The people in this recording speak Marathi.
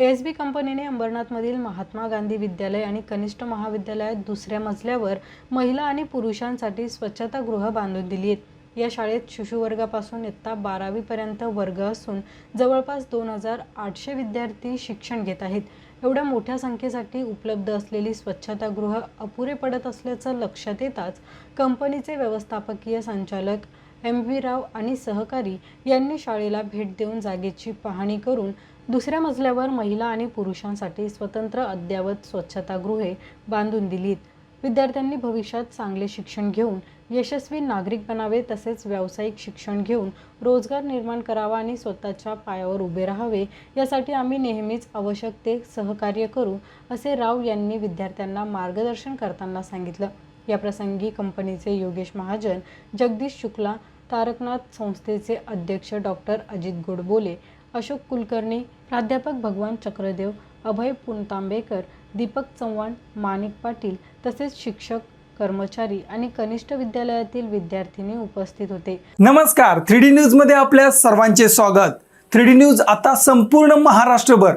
एस बी कंपनीने अंबरनाथमधील महात्मा गांधी विद्यालय आणि कनिष्ठ महाविद्यालयात दुसऱ्या मजल्यावर महिला आणि पुरुषांसाठी स्वच्छतागृह बांधून दिली आहेत या शाळेत शिशुवर्गापासून इयत्ता बारावीपर्यंत वर्ग असून जवळपास दोन हजार आठशे विद्यार्थी शिक्षण घेत आहेत. एवढ्या मोठ्या संख्येसाठी उपलब्ध असलेली स्वच्छतागृह अपुरे पडत असल्याचं लक्षात येताच कंपनीचे व्यवस्थापकीय संचालक एम व्ही राव आणि सहकारी यांनी शाळेला भेट देऊन जागेची पाहणी करून दुसऱ्या मजल्यावर महिला आणि पुरुषांसाठी स्वतंत्र अद्ययावत स्वच्छतागृहे बांधून दिलीत. विद्यार्थ्यांनी भविष्यात चांगले शिक्षण घेऊन यशस्वी नागरिक बनावे तसेच व्यावसायिक शिक्षण घेऊन रोजगार निर्माण करावा आणि स्वतःच्या पायावर उभे राहावे यासाठी आम्ही नेहमीच आवश्यक ते सहकार्य करू असे राव यांनी विद्यार्थ्यांना मार्गदर्शन करताना सांगितलं. याप्रसंगी कंपनीचे योगेश महाजन जगदीश शुक्ला तारकनाथ संस्थेचे अध्यक्ष डॉक्टर अजित गोडबोले अशोक कुलकर्णी प्राध्यापक भगवान चक्रदेव अभय पुणतांबेकर दीपक चव्हाण माणिक पाटील तसेच शिक्षक कर्मचारी आणि कनिष्ठ विद्यालयातील विद्यार्थिनी उपस्थित होते. नमस्कार थ्री डी न्यूजमध्ये आपल्या सर्वांचे स्वागत. थ्री डी न्यूज आता संपूर्ण महाराष्ट्रभर